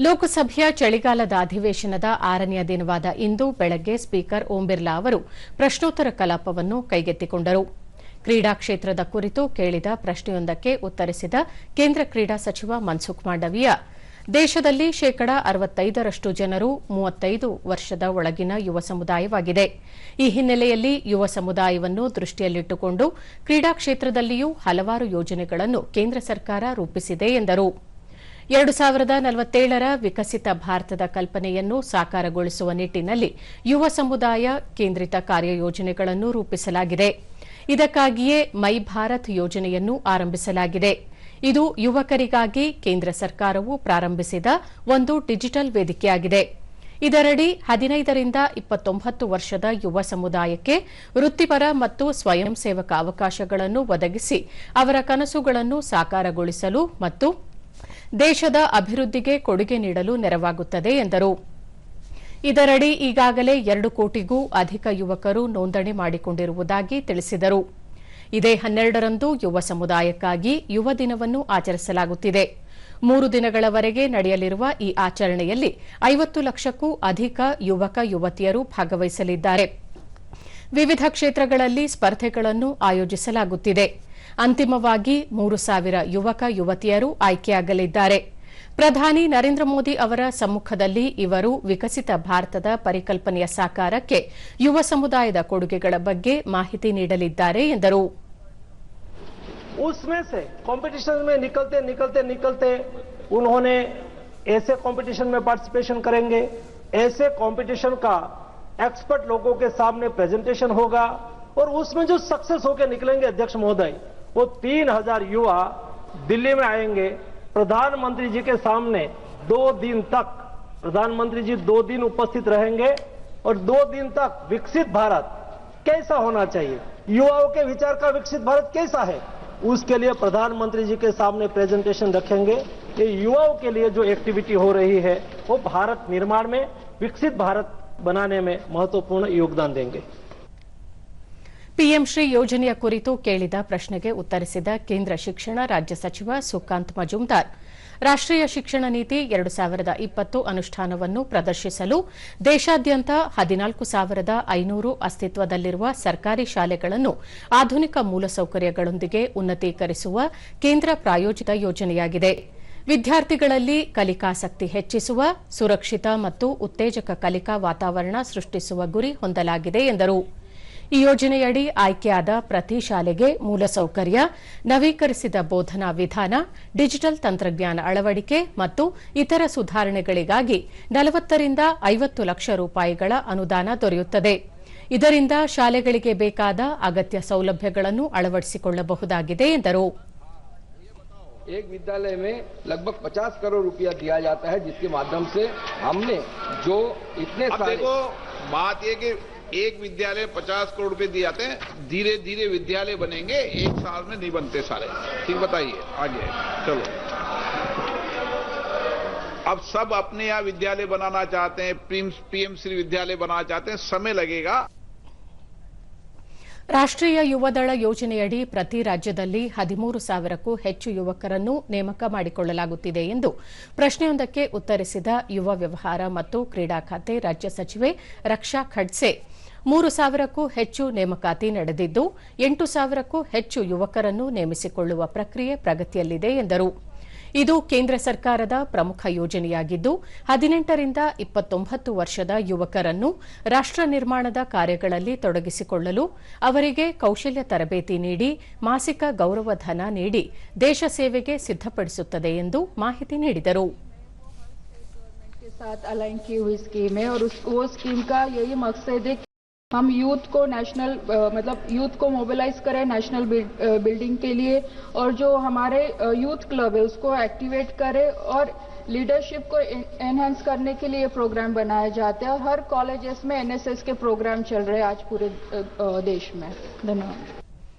ಲೋಕಸಭೆಯ ಚಳಿಗಾಲದ ಅಧಿವೇಶನದ ಆರನೆಯ ದಿನವಾದ ಇಂದು ಬೆಳಗ್ಗೆ ಸ್ಪೀಕರ್ ಓಂ ಬಿರ್ಲಾ ಅವರು ಪ್ರಶ್ನೋತ್ತರ ಕಲಾಪವನ್ನು ಕೈಗೆತ್ತಿಕೊಂಡರು. ಕ್ರೀಡಾ ಕ್ಷೇತ್ರದ ಕುರಿತು ಕೇಳಿದ ಪ್ರಶ್ನೆಯೊಂದಕ್ಕೆ ಉತ್ತರಿಸಿದ ಕೇಂದ್ರ ಕ್ರೀಡಾ ಸಚಿವ ಮನ್ಸುಖ್ ಮಾಂಡವೀಯ, ದೇಶದಲ್ಲಿ ಶೇಕಡ ಅರವತ್ತೈದರಷ್ಟು ಜನರು ಮೂವತ್ತೈದು ವರ್ಷದ ಒಳಗಿನ ಯುವ ಸಮುದಾಯವಾಗಿದೆ. ಈ ಹಿನ್ನೆಲೆಯಲ್ಲಿ ಯುವ ಸಮುದಾಯವನ್ನು ದೃಷ್ಟಿಯಲ್ಲಿಟ್ಟುಕೊಂಡು ಕ್ರೀಡಾ ಕ್ಷೇತ್ರದಲ್ಲಿಯೂ ಹಲವಾರು ಯೋಜನೆಗಳನ್ನು ಕೇಂದ್ರ ಸರ್ಕಾರ ರೂಪಿಸಿದೆ ಎಂದರು. ಎರಡು ಸಾವಿರದ ನಲವತ್ತೇಳರ ವಿಕಸಿತ ಭಾರತದ ಕಲ್ಪನೆಯನ್ನು ಸಾಕಾರಗೊಳಿಸುವ ನಿಟ್ಟಿನಲ್ಲಿ ಯುವ ಸಮುದಾಯ ಕೇಂದ್ರಿತ ಕಾರ್ಯಯೋಜನೆಗಳನ್ನು ರೂಪಿಸಲಾಗಿದೆ. ಇದಕ್ಕಾಗಿಯೇ ಮೈ ಭಾರತ್ ಯೋಜನೆಯನ್ನು ಆರಂಭಿಸಲಾಗಿದೆ. ಇದು ಯುವಕರಿಗಾಗಿ ಕೇಂದ್ರ ಸರ್ಕಾರವು ಪ್ರಾರಂಭಿಸಿದ ಒಂದು ಡಿಜಿಟಲ್ ವೇದಿಕೆಯಾಗಿದೆ. ಇದರಡಿ ಹದಿನೈದರಿಂದ ಇಪ್ಪತ್ತೊಂಬತ್ತು ವರ್ಷದ ಯುವ ಸಮುದಾಯಕ್ಕೆ ವೃತ್ತಿಪರ ಮತ್ತು ಸ್ವಯಂ ಸೇವಕ ಅವಕಾಶಗಳನ್ನು ಒದಗಿಸಿ ಅವರ ಕನಸುಗಳನ್ನು ಸಾಕಾರಗೊಳಿಸಲು ಮತ್ತು ದೇಶದ ಅಭಿವೃದ್ಧಿಗೆ ಕೊಡುಗೆ ನೀಡಲು ನೆರವಾಗುತ್ತದೆ ಎಂದರು. ಇದರಡಿ ಈಗಾಗಲೇ ಎರಡು ಕೋಟಿಗೂ ಅಧಿಕ ಯುವಕರು ನೋಂದಣಿ ಮಾಡಿಕೊಂಡಿರುವುದಾಗಿ ತಿಳಿಸಿದರು. ಇದೇ ಹನ್ನೆರಡರಂದು ಯುವ ಸಮುದಾಯಕ್ಕಾಗಿ ಯುವ ದಿನವನ್ನು ಆಚರಿಸಲಾಗುತ್ತಿದೆ. ಮೂರು ದಿನಗಳವರೆಗೆ ನಡೆಯಲಿರುವ ಈ ಆಚರಣೆಯಲ್ಲಿ ಐವತ್ತು ಲಕ್ಷಕ್ಕೂ ಅಧಿಕ ಯುವಕ ಯುವತಿಯರು ಭಾಗವಹಿಸಲಿದ್ದಾರೆ. ವಿವಿಧ ಕ್ಷೇತ್ರಗಳಲ್ಲಿ ಸ್ಪರ್ಧೆಗಳನ್ನು ಆಯೋಜಿಸಲಾಗುತ್ತಿದೆ. ಅಂತಿಮವಾಗಿ ಮೂರು ಸಾವಿರ ಯುವಕ ಯುವತಿಯರು ಆಯ್ಕೆಯಾಗಲಿದ್ದಾರೆ ಪ್ರಧಾನಿ ನರೇಂದ್ರ ಮೋದಿ ಅವರ ಸಮ್ಮುಖದಲ್ಲಿ ಇವರು ವಿಕಸಿತ ಭಾರತದ ಪರಿಕಲ್ಪನೆಯ ಸಾಕಾರಕ್ಕೆ ಯುವ ಸಮುದಾಯದ ಕೊಡುಗೆಗಳ ಬಗ್ಗೆ ಮಾಹಿತಿ ನೀಡಲಿದ್ದಾರೆ ಎಂದರು उसमें से कंपटीशन में निकलते निकलते निकलते उन्होंने ऐसे कंपटीशन में पार्टिसिपेशन करेंगे ऐसे कंपटीशन का एक्सपर्ट लोगों के सामने प्रेजेंटेशन होगा और उसमें जो सक्सेस होकर निकलेंगे अध्यक्ष महोदय वो तीन हज़ार युवा दिल्ली में आएँगे। प्रधानमंत्री जी के सामने दो दिन तक, प्रधानमंत्री जी दो दिन उपस्थित रहेंगे और दो दिन तक विकसित भारत कैसा होना चाहिए? युवाओं के विचार का विकसित भारत कैसा है? उसके लिए प्रधानमंत्री जी के सामने प्रेजेंटेशन रखेंगे। ये युवाओं के लिए जो एक्टिविटी हो रही है, वो भारत निर्माण में, विकसित भारत बनाने में महत्वपूर्ण योगदान देंगे। ಪಿಎಂ ಶ್ರೀ ಯೋಜನೆಯ ಕುರಿತು ಕೇಳಿದ ಪ್ರಶ್ನೆಗೆ ಉತ್ತರಿಸಿದ ಕೇಂದ್ರ ಶಿಕ್ಷಣ ರಾಜ್ಯ ಸಚಿವ ಸುಕಾಂತ್ ಮಜುಂದಾರ್ ರಾಷ್ಟೀಯ ಶಿಕ್ಷಣ ನೀತಿ ಎರಡು ಸಾವಿರದ ಇಪ್ಪತ್ತು ಅನುಷ್ಠಾನವನ್ನು ಪ್ರದರ್ಶಿಸಲು ದೇಶಾದ್ಯಂತ ಹದಿನಾಲ್ಕು ಸಾವಿರದ ಐನೂರು ಅಸ್ತಿತ್ವದಲ್ಲಿರುವ ಸರ್ಕಾರಿ ಶಾಲೆಗಳನ್ನು ಆಧುನಿಕ ಮೂಲಸೌಕರ್ಯಗಳೊಂದಿಗೆ ಉನ್ನತೀಕರಿಸುವ ಕೇಂದ್ರ ಪ್ರಾಯೋಜಿತ ಯೋಜನೆಯಾಗಿದೆ. ವಿದ್ಯಾರ್ಥಿಗಳಲ್ಲಿ ಕಲಿಕಾಸಕ್ತಿ ಹೆಚ್ಚಿಸುವ, ಸುರಕ್ಷಿತ ಮತ್ತು ಉತ್ತೇಜಕ ಕಲಿಕಾ ವಾತಾವರಣ ಸೃಷ್ಟಿಸುವ ಗುರಿ ಹೊಂದಲಾಗಿದೆ ಎಂದರು. ಈ ಯೋಜನೆಯಡಿ ಆಯ್ಕೆಯಾದ ಪ್ರತಿ ಶಾಲೆಗೆ ಮೂಲಸೌಕರ್ಯ ನವೀಕರಿಸಿದ ಬೋಧನಾ ವಿಧಾನ ಡಿಜಿಟಲ್ ತಂತ್ರಜ್ಞಾನ ಅಳವಡಿಕೆ ಮತ್ತು ಇತರ ಸುಧಾರಣೆಗಳಿಗಾಗಿ ನಲವತ್ತರಿಂದ ಐವತ್ತು ಲಕ್ಷ ರೂಪಾಯಿಗಳ ಅನುದಾನ ದೊರೆಯುತ್ತದೆ ಇದರಿಂದ ಶಾಲೆಗಳಿಗೆ ಬೇಕಾದ ಅಗತ್ಯ ಸೌಲಭ್ಯಗಳನ್ನು ಅಳವಡಿಸಿಕೊಳ್ಳಬಹುದಾಗಿದೆ ಎಂದರು एक विद्यालय में लगभग 50 करोड़ रुपया दिया जाता है जिसके माध्यम से हमने जो इतने अब सारे देखो बात ये कि एक विद्यालय 50 करोड़ रुपए दिए जाते हैं धीरे धीरे विद्यालय बनेंगे, एक साल में नहीं बनते सारे। ठीक बताइए, आगे, चलो। अब सब अपने यहाँ विद्यालय बनाना चाहते हैं पीएम श्री विद्यालय बनाना चाहते हैं, समय लगेगा। ರಾಷ್ಟೀಯ ಯುವದಳ ಯೋಜನೆಯಡಿ ಪ್ರತಿ ರಾಜ್ಯದಲ್ಲಿ ಹದಿಮೂರು ಸಾವಿರಕ್ಕೂ ಹೆಚ್ಚು ಯುವಕರನ್ನು ನೇಮಕ ಮಾಡಿಕೊಳ್ಳಲಾಗುತ್ತಿದೆ ಎಂದು ಪ್ರಶ್ನೆಯೊಂದಕ್ಕೆ ಉತ್ತರಿಸಿದ ಯುವ ವ್ಯವಹಾರ ಮತ್ತು ಕ್ರೀಡಾ ಖಾತೆ ರಾಜ್ಯ ಸಚಿವೆ ರಕ್ಷಾ ಖಡ್ಸೆ. ಮೂರು ಸಾವಿರಕ್ಕೂ ಹೆಚ್ಚು ನೇಮಕಾತಿ ನಡೆದಿದ್ದು, ಎಂಟು ಸಾವಿರಕ್ಕೂ ಹೆಚ್ಚು ಯುವಕರನ್ನು ನೇಮಿಸಿಕೊಳ್ಳುವ ಪ್ರಕ್ರಿಯೆ ಪ್ರಗತಿಯಲ್ಲಿದೆ ಎಂದರು. ಇದು ಕೇಂದ್ರ ಸರ್ಕಾರದ ಪ್ರಮುಖ ಯೋಜನೆಯಾಗಿದ್ದು ಹದಿನೆಂಟರಿಂದ ಇಪ್ಪತ್ತೊಂಬತ್ತು ವರ್ಷದ ಯುವಕರನ್ನು ರಾಷ್ಟ ನಿರ್ಮಾಣದ ಕಾರ್ಯಗಳಲ್ಲಿ ತೊಡಗಿಸಿಕೊಳ್ಳಲು ಅವರಿಗೆ ಕೌಶಲ್ಯ ತರಬೇತಿ ನೀಡಿ ಮಾಸಿಕ ಗೌರವಧನ ನೀಡಿ ದೇಶ ಸೇವೆಗೆ ಸಿದ್ದಪಡಿಸುತ್ತದೆ ಎಂದು ಮಾಹಿತಿ ನೀಡಿದರು के साथ अलाइन की हुई स्कीम है और उस वो स्कीम का यही मकसद है कि हम यूथ को नेशनल मतलब यूथ को मोबिलाइज करें नेशनल बिल्डिंग के लिए और जो हमारे यूथ क्लब है, उसको एक्टिवेट करें और लीडरशिप को एनहेंस करने के लिए प्रोग्राम बनाए जाते हैं और हर कॉलेजेस में एनएसएस के प्रोग्राम चल रहे हैं आज पूरे देश में। धन्यवाद।